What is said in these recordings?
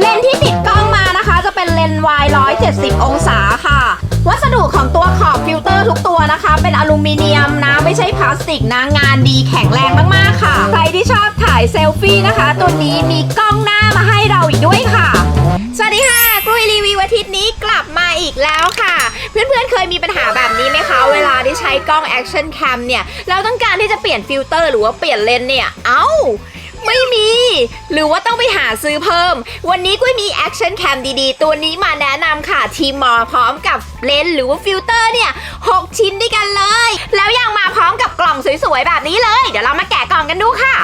เลนส์ที่ติดกล้องมานะคะ จะเป็นเลนส์วาย170 องศาค่ะ วัสดุของตัวขอบฟิลเตอร์ทุกตัวนะคะ เป็นอลูมิเนียมนะไม่ใช่พลาสติกนะงานดีแข็งแรงมากๆค่ะ ใครที่ชอบถ่ายเซลฟี่นะคะ ตัวนี้มีกล้องหน้ามาให้เราอีกด้วยค่ะ สวัสดีค่ะกลุยรีวิวอาทิตย์นี้กลับมาอีกแล้วค่ะ เพื่อนๆเคยมีปัญหาแบบนี้ไหมคะ เวลาที่ใช้กล้อง Action Cam เนี่ยเราต้องการที่จะเปลี่ยนฟิลเตอร์หรือว่าเปลี่ยนเลนส์เนี่ย เอ้า ไม่มี หรือว่าต้องไปหาซื้อเพิ่ม วันนี้กุ้ยมีแอคชั่นแคมดีๆ ตัวนี้มาแนะนำค่ะทีมมอพร้อมกับเลนส์หรือว่าฟิลเตอร์เนี่ย 6 ชิ้นด้วยกันเลย แล้วยังมาพร้อมกับกล่องสวยๆ แบบนี้เลย เดี๋ยวเรามาแกะกล่องกันดูค่ะ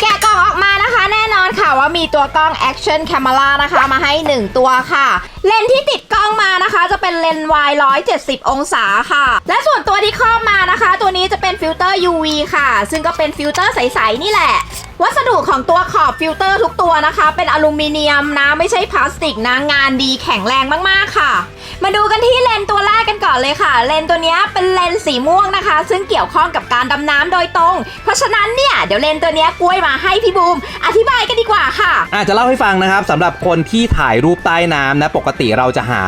แกะกล่องออกมานะคะ แน่นอนค่ะว่ามีตัวกล้อง Action Camera นะคะ มาให้ 1 ตัวค่ะ เลนที่ติดกล้องมานะคะ จะเป็นเลนส์วาย170 องศาค่ะ และส่วนตัวที่ครอบมานะคะ ตัวนี้จะเป็นฟิลเตอร์ UV ค่ะ ซึ่งก็เป็นฟิลเตอร์ใส ๆ นี่แหละ วัสดุของตัวขอบฟิลเตอร์ทุกตัวนะคะ เป็นอลูมิเนียมนะ ไม่ใช่พลาสติกนะ งานดีแข็งแรงมาก ๆ ค่ะ มาดูกันที่เลนตัวแรกกันก่อนเลยค่ะ เลนตัวนี้เป็นเลนส์สีม่วงนะคะ ซึ่งเกี่ยวข้องกับการดำน้ำโดยตรง เพราะฉะนั้นเนี่ยเดี๋ยวเลนตัวนี้กล้วยมาให้พี่บูม อธิบายกันดีกว่าค่ะ อาจจะเล่าให้ฟังนะครับสำหรับคนที่ถ่ายรูปใต้น้ำนะปกติเราจะหา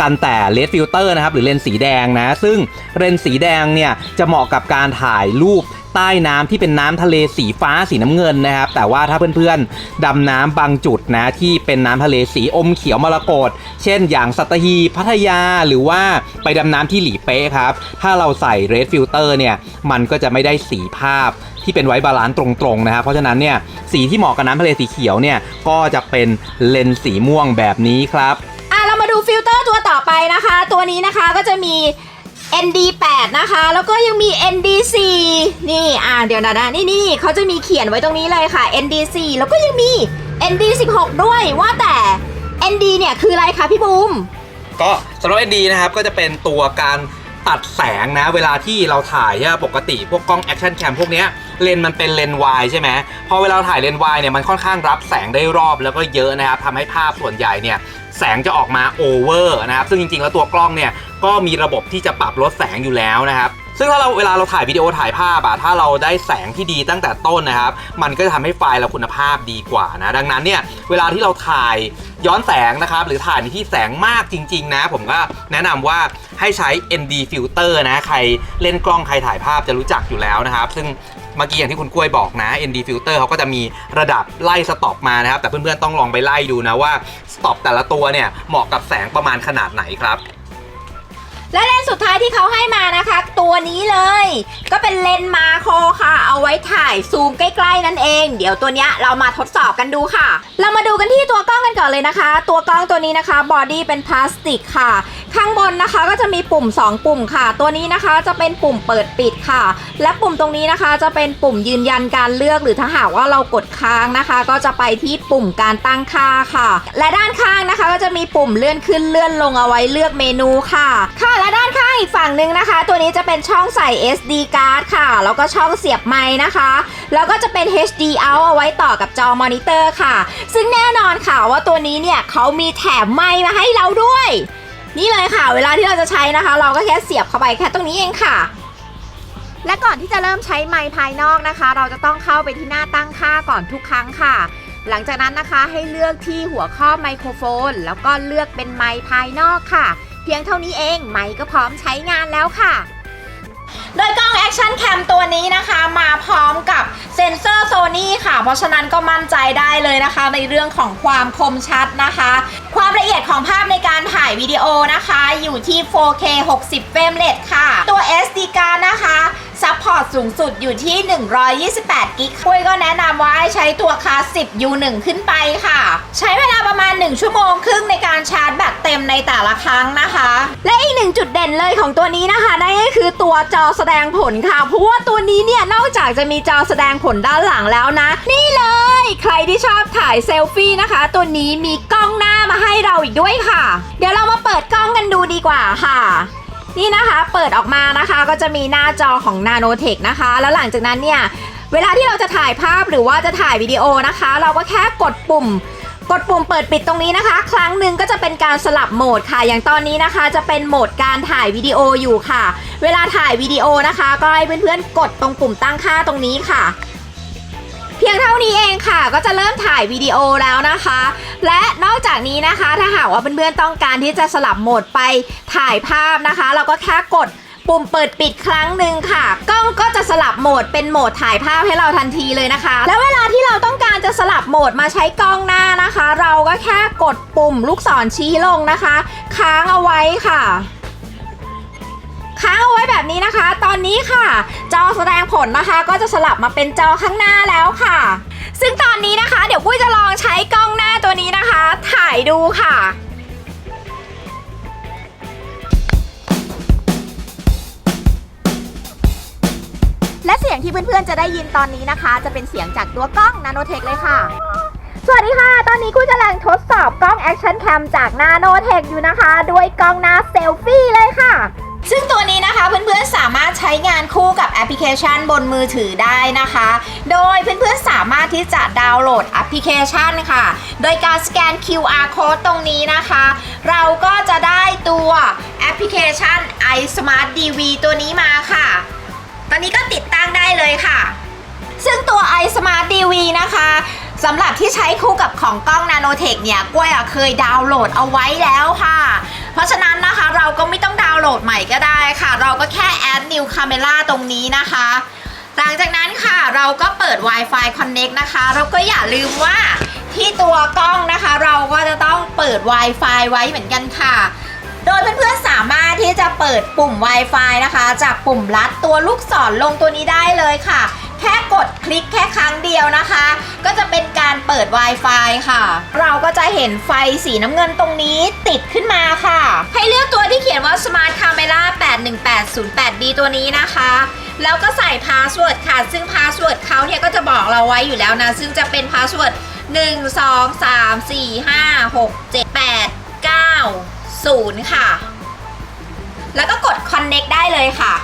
กันแต่เลนส์ฟิลเตอร์นะครับหรือเลนส์สีแดงนะ ซึ่งเลนส์สีแดงเนี่ยจะเหมาะกับการถ่ายรูปใต้น้ำที่เป็นน้ำทะเลสีฟ้าสีน้ำเงินนะครับ แต่ว่าถ้าเพื่อนๆดำน้ำบางจุดนะที่เป็นน้ำทะเลสีอมเขียวมรกตเช่น อย่างสัตหีบพัทยาหรือว่าไปดำน้ำที่หลีเป๊ะครับ ถ้าเราใส่เรดฟิลเตอร์เนี่ยมันก็จะไม่ได้สีภาพที่เป็นไว้บาลานซ์ตรงๆนะครับ เพราะฉะนั้นเนี่ยสีที่เหมาะกับน้ำทะเลสีเขียวเนี่ยก็จะเป็นเลนส์สีม่วงแบบนี้ครับอะเรามาดูฟิลเตอร์ตัวต่อไปนะคะ ตัวนี้นะคะก็จะมี ND8 นะคะ แล้วก็ยังมี ND4 นี่อ่าเดี๋ยวนะนะนี่นี่เขาจะมีเขียนไว้ตรงนี้เลยค่ะ ND4 แล้วก็ยังมี ND16 ด้วยว่าแต่ ND เนี่ยคืออะไรคะพี่บูมก็สำหรับ ND นะครับก็จะเป็นตัวการ ตัดแสงนะ เวลาที่เราถ่ายใช่ปกติพวกกล้องแอคชั่นแคมพวกเนี้ยเลนมันเป็นเลนวายใช่ไหมพอเวลาถ่ายเลนวายเนี่ยมันค่อนข้างรับแสงได้รอบแล้วก็เยอะนะครับทำให้ภาพส่วนใหญ่เนี่ยแสงจะออกมาโอเวอร์นะครับซึ่งจริงๆแล้วตัวกล้องเนี่ยก็มีระบบที่จะปรับลดแสงอยู่แล้วนะครับ ซึ่งถ้าเราเวลาเราถ่ายวิดีโอถ่ายภาพอะถ้าเราได้แสงที่ดีตั้งแต่ต้นนะครับ มันก็จะทำให้ไฟล์เราคุณภาพดีกว่านะ ดังนั้นเนี่ยเวลาที่เราถ่ายย้อนแสงนะครับ หรือถ่ายในที่แสงมากจริง ๆ นะ ผมก็แนะนำว่าให้ใช้ ND filter นะ ใครเล่นกล้องใครถ่ายภาพจะรู้จักอยู่แล้วนะครับ ซึ่งเมื่อกี้อย่างที่คุณกล้วยบอกนะ ND filter เขาก็จะมีระดับไล่สต็อปมานะครับ แต่เพื่อนๆต้องลองไปไล่ดูนะว่าสต็อปแต่ละตัวเนี่ยเหมาะกับแสงประมาณขนาดไหนครับ และเลนส์สุดท้ายที่เขาให้มานะคะ ตัวนี้เลย ก็เป็นเลนส์มาโครค่ะ เอาไว้ถ่ายซูมใกล้ๆนั่นเอง เดี๋ยวตัวเนี้ยเรามาทดสอบกันดูค่ะ เรามาดูกันที่ตัวกล้องกันก่อนเลยนะคะ ตัวกล้องตัวนี้นะคะบอดี้เป็นพลาสติกค่ะ ข้างบนนะคะก็จะมีปุ่ม 2 ปุ่มค่ะ ตัวนี้นะคะจะเป็นปุ่มเปิดปิดค่ะ และปุ่มตรงนี้นะคะจะเป็นปุ่มยืนยันการเลือกหรือถ้าหากว่าเรากดค้างนะคะ ก็จะไปที่ปุ่มการตั้งค่าค่ะ และด้านข้างนะคะก็จะมีปุ่มเลื่อนขึ้นเลื่อนลงเอาไว้เลือกเมนูค่ะค่ะและด้านข้างอีกฝั่งหนึ่งนะคะ ตัวนี้จะเป็นช่องใส่ SD card ค่ะ แล้วก็ช่องเสียบไม้นะคะ แล้วก็จะเป็น HD out เอาไว้ต่อกับจอมอนิเตอร์ค่ะ ซึ่งแน่นอนค่ะว่าตัวนี้เนี่ยเขามีแถมไม้มาให้เราด้วย นี่เลยค่ะ เวลาที่เราจะใช้นะคะ เราก็แค่เสียบเข้าไปแค่ตรงนี้เองค่ะและก่อนที่จะเริ่มใช้ไมค์ภายนอกนะคะ เราจะต้องเข้าไปที่หน้าตั้งค่าก่อนทุกครั้งค่ะ หลังจากนั้นนะคะให้เลือกที่หัวข้อไมโครโฟน แล้วก็เลือกเป็นไมค์ภายนอกค่ะ พียงเท่านี้เองไมค์ก็พร้อมใช้งานแล้วค่ะ โดยกล้อง Action Cam ตัวนี้นะคะมาพร้อมกับเซ็นเซอร์ Sony ค่ะ เพราะฉะนั้นก็มั่นใจได้เลยนะคะ ในเรื่องของความคมชัดนะคะ ความละเอียดของภาพในการถ่ายวิดีโอนะคะ อยู่ที่ 4K 60 เฟรมเรทค่ะ ตัว SD card นะคะซัพพอร์ตสูงสุดอยู่ที่ 128 กิกคุยก็แนะนำว่าให้ใช้ตัวคลาส 10 U1 ขึ้นไปค่ะ ใช้เวลา 1 ชั่วโมงครึ่งในการชาร์จแบตเต็มในแต่ละครั้งนะคะ และอีกหนึ่งจุดเด่นเลยของตัวนี้นะคะนั่นก็คือตัวจอแสดงผลค่ะเพราะว่าตัวนี้เนี่ยนอกจากจะมีจอแสดงผลด้านหลังแล้วนะ นี่เลย ใครที่ชอบถ่ายเซลฟี่นะคะ ตัวนี้มีกล้องหน้ามาให้เราอีกด้วยค่ะ เดี๋ยวเรามาเปิดกล้องกันดูดีกว่าค่ะนี่นะคะเปิดออกมานะคะก็จะมีหน้าจอของ Nanotech นะคะ แล้วหลังจากนั้นเนี่ย เวลาที่เราจะถ่ายภาพหรือว่าจะถ่ายวิดีโอนะคะ เราก็แค่กดปุ่ม กดปุ่มเปิดปิดตรงนี้นะคะ ครั้งหนึ่งก็จะเป็นการสลับโหมดค่ะ อย่างตอนนี้นะคะจะเป็นโหมดการถ่ายวิดีโออยู่ค่ะ เวลาถ่ายวิดีโอนะคะ ก็ให้เพื่อนๆกดตรงปุ่มตั้งค่าตรงนี้ค่ะ เพียงเท่านี้เองค่ะ ก็จะเริ่มถ่ายวิดีโอแล้วนะคะ และนอกจากนี้นะคะ ถ้าหากว่าเพื่อนๆต้องการที่จะสลับโหมดไปถ่ายภาพนะคะ เราก็แค่กด ปุ่มเปิดปิดครั้งหนึ่งค่ะ กล้องก็จะสลับโหมดเป็นโหมดถ่ายภาพให้เราทันทีเลยนะคะ แล้วเวลาที่เราต้องการจะสลับโหมดมาใช้กล้องหน้านะคะ เราก็แค่กดปุ่มลูกศรชี้ลงนะคะ ค้างเอาไว้ค่ะค้างเอาไว้แบบนี้นะคะ ตอนนี้ค่ะ จอแสดงผลนะคะ ก็จะสลับมาเป็นจอข้างหน้าแล้วค่ะ ซึ่งตอนนี้นะคะ เดี๋ยวปุ้ยจะลองใช้กล้องหน้าตัวนี้นะคะ ถ่ายดูค่ะ และเสียงที่เพื่อนๆจะได้ยินตอนนี้นะคะ จะเป็นเสียงจากตัวกล้อง Nanotech เลยค่ะ สวัสดีค่ะ ตอนนี้กุ้กำลังทดสอบกล้อง Action Cam จาก Nanotech อยู่นะคะ ด้วยกล้องหน้าเซลฟี่เลยค่ะ ซึ่งตัวนี้นะคะเพื่อนๆสามารถใช้งานคู่กับแอปพลิเคชันบนมือถือได้นะคะ โดยเพื่อนๆสามารถที่จะดาวน์โหลดแอปพลิเคชันค่ะ โดยการสแกน QR code ตรงนี้นะคะ เราก็จะได้ตัวแอปพลิเคชัน iSmart DV ตัวนี้มาค่ะ ตอนนี้ก็ติดตั้งได้เลยค่ะ ซึ่งตัว iSmart DV นะคะสำหรับที่ใช้คู่กับของกล้อง Nanotech เนี่ยกล้วยอะเคยดาวน์โหลดเอาไว้แล้วค่ะ เพราะฉะนั้นนะคะเราก็ไม่ต้องดาวน์โหลดใหม่ก็ได้ค่ะ เราก็แค่ add new camera ตรงนี้นะคะ หลังจากนั้นค่ะเราก็เปิด Wi-Fi Connect นะคะ เราก็อย่าลืมว่าที่ตัวกล้องนะคะ เราก็จะต้องเปิด Wi-Fi ไว้เหมือนกันค่ะ โดยเพื่อนๆสาม เปิดปุ่ม Wi-Fi นะคะ จากปุ่มลัดตัวลูกศรลงตัวนี้ได้เลยค่ะ แค่กดคลิกแค่ครั้งเดียวนะคะ ก็จะเป็นการเปิด Wi-Fi ค่ะ เราก็จะเห็นไฟสีน้ำเงินตรงนี้ติดขึ้นมาค่ะ ให้เลือกตัวที่เขียนว่า Smart Camera 81808D ตัวนี้นะคะแล้วก็ใส่พาสเวิร์ดค่ะ ซึ่งพาสเวิร์ดเขาเนี่ยก็จะบอกเราไว้อยู่แล้วนะ ซึ่งจะเป็นพาสเวิร์ด1 2 3 4 5 6 7 8 9 0 ค่ะ แล้วก็กด connect ได้เลยค่ะ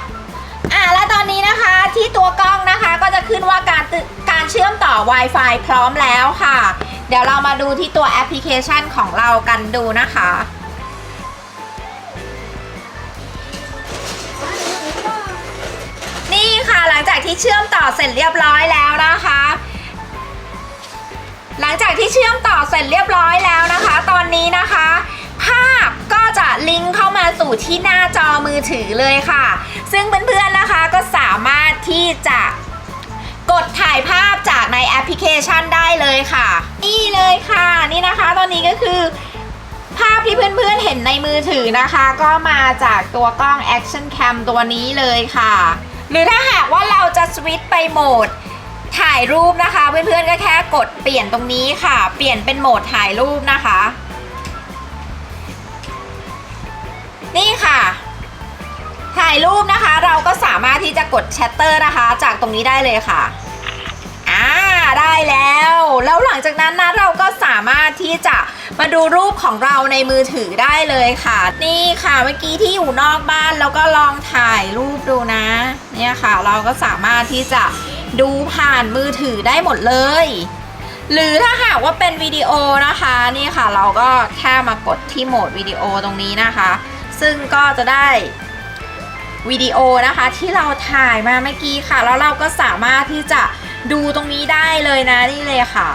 อ่าและตอนนี้นะคะที่ตัวกล้องนะคะก็จะขึ้นว่าการการเชื่อมต่อ Wi-Fi พร้อมแล้วค่ะ เดี๋ยวเรามาดูที่ตัวแอปพลิเคชันของเรากันดูนะคะนี่ค่ะหลังจากที่เชื่อมต่อเสร็จเรียบร้อยแล้วนะคะ หลังจากที่เชื่อมต่อเสร็จเรียบร้อยแล้วนะคะ ตอนนี้นะคะ จะลิงก์เข้ามาสู่ที่หน้าจอมือถือเลยค่ะ ซึ่งเพื่อนๆนะคะก็สามารถที่จะกดถ่ายภาพจากในแอปพลิเคชันได้เลยค่ะ นี่เลยค่ะนี่นะคะตอนนี้ก็คือ ภาพที่เพื่อนๆเห็นในมือถือนะคะ ก็มาจากตัวกล้อง Action Cam ตัวนี้เลยค่ะ หรือถ้าหากว่าเราจะสวิตช์ไปโหมดถ่ายรูปนะคะ เพื่อนๆก็แค่กดเปลี่ยนตรงนี้ค่ะ เปลี่ยนเป็นโหมดถ่ายรูปนะคะ นี่ค่ะ ถ่ายรูปนะคะ เราก็สามารถที่จะกดแชตเตอร์นะคะ จากตรงนี้ได้เลยค่ะอ่าได้แล้ว แล้วหลังจากนั้นนะเราก็สามารถที่จะมาดูรูปของเราในมือถือได้เลยค่ะ นี่ค่ะเมื่อกี้ที่อยู่นอกบ้านแล้วก็ลองถ่ายรูปดูนะ เนี่ยค่ะ เราก็สามารถที่จะดูผ่านมือถือได้หมดเลย หรือถ้าหากว่าเป็นวิดีโอนะคะ นี่ค่ะเราก็แค่มากดที่โหมดวิดีโอตรงนี้นะคะ ซึ่งก็จะได้วิดีโอนะคะที่เราถ่ายมาเมื่อกี้ค่ะ แล้วเราก็สามารถที่จะดูตรงนี้ได้เลยนะนี่เลยค่ะ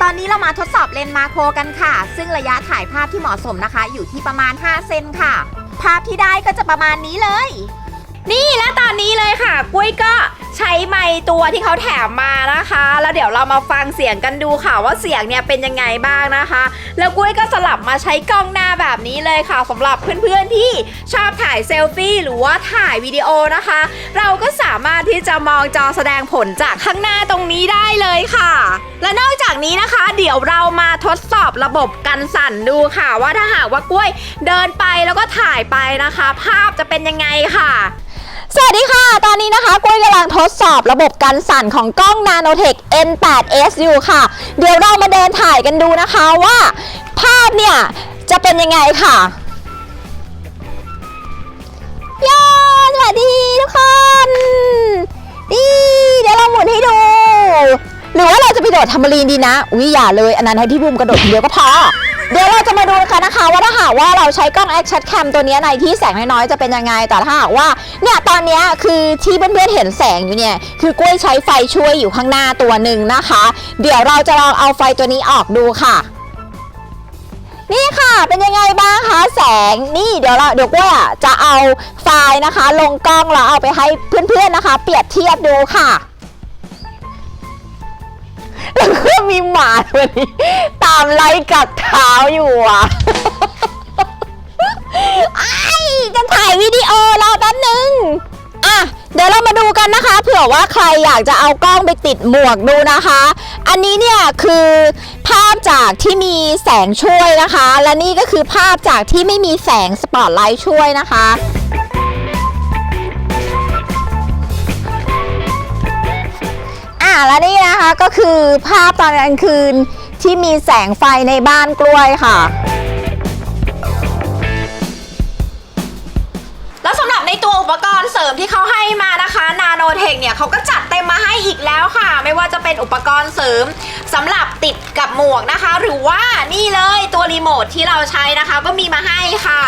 ตอนนี้เรามาทดสอบเลนส์มาโครกันค่ะ ซึ่งระยะถ่ายภาพที่เหมาะสมนะคะ อยู่ที่ประมาณ 5 เซนค่ะ ภาพที่ได้ก็จะประมาณนี้เลย นี่และตอนนี้เลยค่ะ กุ้ยก็ใช้ไมค์ตัวที่เขาแถมมานะคะ แล้วเดี๋ยวเรามาฟังเสียงกันดูค่ะว่าเสียงเนี่ยเป็นยังไงบ้างนะคะ แล้วกุ้ยก็สลับมาใช้กล้องหน้าแบบนี้เลยค่ะสำหรับเพื่อนๆที่ชอบถ่ายเซลฟี่หรือว่าถ่ายวิดีโอนะคะ เราก็สามารถที่จะมองจอแสดงผลจากข้างหน้าตรงนี้ได้เลยค่ะ และนอกจากนี้นะคะ เดี๋ยวเรามาทดสอบระบบกันสั่นดูค่ะ ว่าถ้าหากว่ากล้วยเดินไปแล้วก็ถ่ายไปนะคะ ภาพจะเป็นยังไงค่ะ สวัสดีค่ะ ตอนนี้นะคะกุ้ยกำลังทดสอบระบบกันสั่นของกล้อง Nanotech N8S อยู่ค่ะ เดี๋ยวเรามาเดินถ่ายกันดูนะคะว่า ภาพเนี่ย จะเป็นยังไงค่ะโยสวัสดีทุกคนนี่เดี๋ยวเราหมุนให้ดู หรือว่าเราจะไปโดดทำบลีนดีนะ อุ้ยอย่าเลย อันนั้นให้พี่บุมกระโดดคนเดียวก็พอ เดี๋ยวเราจะมาดูกันนะคะ ว่าถ้าหากว่าเราใช้กล้อง Action Cam ตัวนี้ในที่แสงน้อยๆจะเป็นยังไง แต่ถ้าหากว่าเนี่ยตอนนี้คือที่เพื่อนๆเห็นแสงอยู่เนี่ยคือกล้วยใช้ไฟช่วยอยู่ข้างหน้าตัวหนึ่งนะคะ เดี๋ยวเราจะลองเอาไฟตัวนี้ออกดูค่ะนี่ค่ะ เป็นยังไงบ้างคะ แสง นี่เดี๋ยวเราเดี๋ยวกล้วยอะจะเอาไฟล์นะคะ ลงกล้องแล้วเอาไปให้เพื่อนๆนะคะ เปรียบเทียบดูค่ะ แล้วก็มีหมาตัวนี้ ตามไล่กัดเท้าอยู่อะไอ้จะถ่ายวิดีโอรอแป๊บนึง อะ เดี๋ยวเรามาดูกันนะคะ เผื่อว่าใครอยากจะเอากล้องไปติดหมวกดูนะคะ อันนี้เนี่ยคือภาพจากที่มีแสงช่วยนะคะ และนี่ก็คือภาพจากที่ไม่มีแสงสปอตไลท์ช่วยนะคะ อะและนี่นะคะก็คือภาพตอนกลางคืนที่มีแสงไฟในบ้านกล้วยค่ะ แล้วสำหรับในตัวอุปกรณ์เสริมที่เขาให้มานะคะนาโนเทคเนี่ยเขาก็จัดเต็มมาให้อีกแล้วค่ะ ไม่ว่าจะเป็นอุปกรณ์เสริมสำหรับติดกับหมวกนะคะ หรือว่านี่เลยตัวรีโมทที่เราใช้นะคะ ก็มีมาให้ค่ะ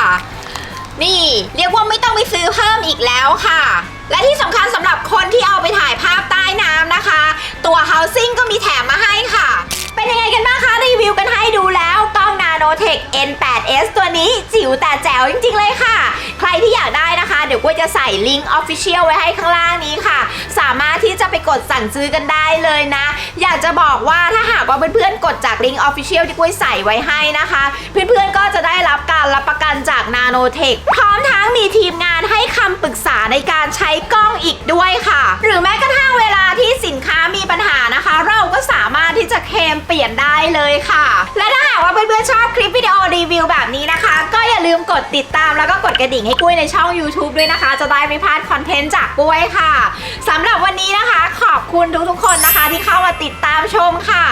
นี่เรียกว่าไม่ต้องไปซื้อเพิ่มอีกแล้วค่ะ และที่สำคัญสำหรับคนที่เอาไปถ่ายภาพใต้น้ำนะคะ ตัว housing ก็มีแถมมาให้ค่ะ เป็นยังไงกันบ้างคะรีวิวกันให้ดูแล้วกล้อง Nanotech N8S ตัวนี้จิ๋วแต่แจ๋วจริงๆเลยค่ะ ใครที่อยากได้นะคะ เดี๋ยวกุ้ยจะใส่ลิงก์ Official ไว้ให้ข้างล่างนี้ค่ะ สามารถที่จะไปกดสั่งซื้อกันได้เลยนะ อยากจะบอกว่าถ้าหากว่าเพื่อนๆ กดจากลิงก์ Official ที่กุ้ยใส่ไว้ให้นะคะ เพื่อนๆ ก็จะได้รับการรับประกันจาก Nanotech พร้อมทั้งมีทีมงานให้คำปรึกษาในการใช้กล้องอีกด้วยค่ะ หรือแม้กระทั่งเวลาที่สินค้ามีปัญหานะคะ เราก็สามารถที่จะเคลมเปลี่ยนได้เลยค่ะ และถ้าหากว่าเพื่อนๆ ชอบคลิปวิดีโอรีวิวแบบนี้นะคะ ก็อย่าลืมกดติดตามแล้วก็กดกระดิ่งให้กุ้ยในช่อง YouTube ด้วยนะคะ จะได้ไม่พลาดคอนเทนต์จากกุ้ยค่ะสำหรับวันนี้นะคะ ขอบคุณทุกๆคนนะคะที่เข้ามาติดตามชมค่ะ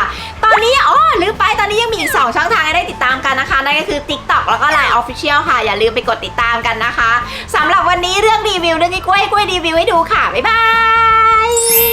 ตอนนี้อ๋อลืมไปตอนนี้ยังมีอีก 2 ช่องทางให้ได้ติดตามกันนะคะนั่นก็คือ TikTok แล้วก็ Line Official ค่ะ อย่าลืมไปกดติดตามกันนะคะสำหรับวันนี้เรื่องรีวิวเรื่องนี้กุ้ยกุ้ยรีวิวให้ดูค่ะบ๊ายบาย